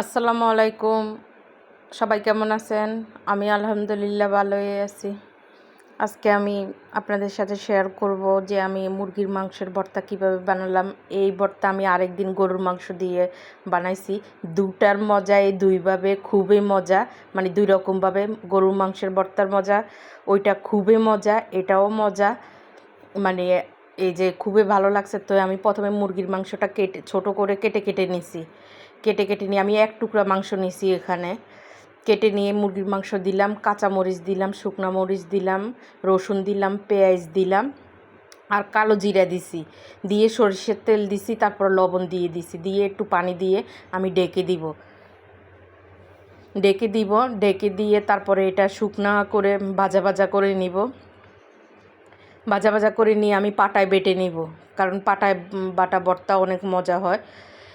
আসসালামু আলাইকুম। সবাই কেমন আছেন? আমি আলহামদুলিল্লাহ ভালোই আছি। আজকে আমি আপনাদের সাথে শেয়ার করব যে আমি মুরগির মাংসের ভর্তা কীভাবে বানালাম। এই ভর্তা আমি আরেক দিন গরুর মাংস দিয়ে বানাইছি। দুটার মজা এই দুইভাবে খুবই মজা মানে দুই রকমভাবে গরুর মাংসের ভর্তার মজা, ওইটা খুবই মজা, এটাও মজা। মানে এই যে খুবই ভালো লাগছে, তো আমি প্রথমে মুরগির মাংসটা কেটে, ছোট করে কেটে কেটে নিছি। কেটে কেটে নিয়ে আমি এক টুকরা মাংস নিছি এখানে। কেটে নিয়ে মুরগির মাংস দিলাম, কাঁচা মরিচ দিলাম, শুকনো মরিচ দিলাম, রসুন দিলাম, পেঁয়াজ দিলাম আর কালো জিরা দিছি। দিয়ে সরিষের তেল দিছি, তারপর লবণ দিয়ে দিছি। দিয়ে একটু পানি দিয়ে আমি ডেকে দিব। ডেকে দিব, ডেকে দিয়ে তারপরে এটা শুকনা করে ভাজা ভাজা করে নিব। ভাজা ভাজা করে নিয়ে আমি পাটায় বেটে নিব। কারণ পাটায় বাটা, বর্তা অনেক মজা হয়।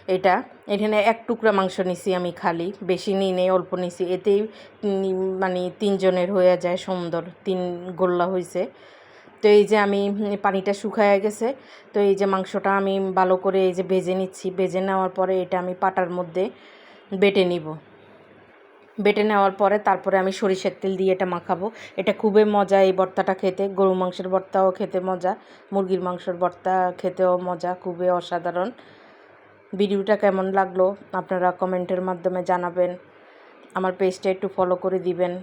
এটা। এখানে এক টুকরা মাংস নিছি আমি খালি। বেশি নিই নেই, অল্প নিছি। এতেই মানে তিনজনের হয়ে যায় সুন্দর। তিন গোল্লা হয়েছে তো এই যে আমি, পানিটা শুকায় গেছে। তো এই যে মাংসটা আমি ভালো করে এই যে ভেজে নিচ্ছি। ভেজে নেওয়ার পরে এটা আমি পাটার মধ্যে বেটে নিব। বেটে নেওয়ার পরে তারপরে আমি সরিষার তেল দিয়ে এটা মাখাবো। এটা খুবই মজা এই ভর্তাটা খেতে। গরু মাংসের ভর্তাও খেতে মজা। মুরগির মাংসের ভর্তা খেতেও মজা। খুবই অসাধারণ। ভিডিওটা কেমন লাগল আপনারা কমেন্টের মাধ্যমে জানাবেন। আমার পেজটা একটু ফলো করে দিবেন।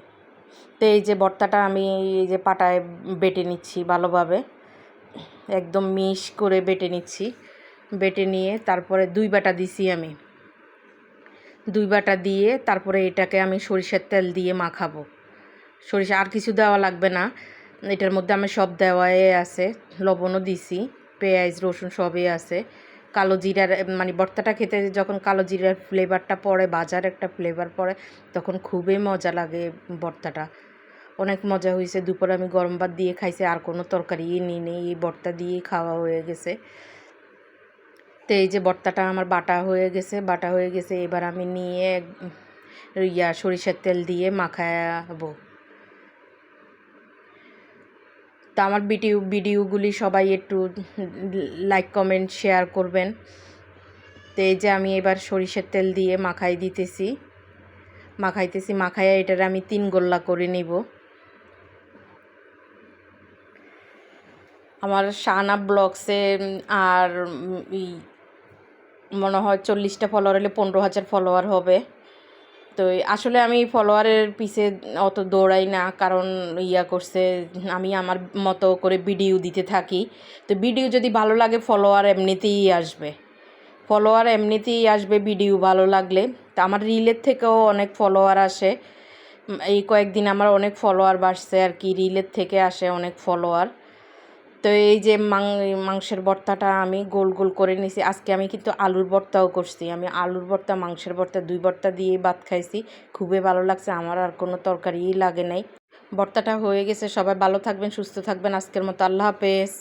তো এই যে ভর্তাটা আমি এই যে পাটায় বেটে নিচ্ছি ভালোভাবে। একদম মিশ করে বেটে নিচ্ছি। বেটে নিয়ে তারপরে দুই বাটা দিছি আমি। দুই বাটা দিয়ে তারপরে এটাকে আমি সরিষার তেল দিয়ে মাখাবো। সরিষা আর কিছু দেওয়া লাগবে না। এটার মধ্যে আমার সব দেওয়াই আছে। লবণও দিছি। পেঁয়াজ, রসুন সবই আছে। কালো জিরার মানে ভর্তাটা খেতে যখন কালো জিরার ফ্লেভারটা পড়ে, বাজার একটা ফ্লেভার পড়ে, তখন খুবই মজা লাগে ভর্তাটা। অনেক মজা হয়েছে দুপুরে আমি গরম ভাত দিয়ে খাইছি, আর কোনো তরকারি নিই নেই। এই ভর্তা দিয়েই খাওয়া হয়ে গেছে। তো এই যে ভর্তাটা আমার বাটা হয়ে গেছে, বাটা হয়ে গেছে, এবার আমি নিয়ে ইয়া, সরিষার তেল দিয়ে মাখাবো। তো আমার ভিডিও, ভিডিওগুলি সবাই একটু লাইক কমেন্ট শেয়ার করবেন। তো এই যে আমি এবার সরিষার তেল দিয়ে মাখাই দিতেছি। মাখাইতেছি, মাখাইয়া এটার আমি তিন গোল্লা করে নিব। আমার শাহানা ব্লগসে আর মনে হয় চল্লিশটা ফলোয়ার হলে পনেরো হাজার ফলোয়ার হবে। তো আসলে আমি ফলোয়ারের পিছে অত দৌড়াই না, কারণ ইয়া করছে, আমি আমার মতো করে ভিডিও দিতে থাকি। তো ভিডিও যদি ভালো লাগে, ফলোয়ার এমনিতেই আসবে। ফলোয়ার এমনিতেই আসবে ভিডিও ভালো লাগলে। তা আমার রিলের থেকেও অনেক ফলোয়ার আসে। এই কয়েকদিন আমার অনেক ফলোয়ার বাড়ছে আর কি, রিলের থেকে আসে অনেক ফলোয়ার। তো এই যে মাংসের ভর্তাটা আমি গোল গোল করে নিয়েছি আজকে আমি কিন্তু আলুর ভর্তাও করছি। আমি আলুর ভর্তা, মাংসের ভর্তা দুই ভর্তা দিয়ে ভাত খাইছি। খুবই ভালো লাগছে। আমার আর কোনো তরকারিই লাগে নাই। ভর্তাটা হয়ে গেছে। সবাই ভালো থাকবেন, সুস্থ থাকবেন। আজকের মতো আল্লাহ হাফেজ।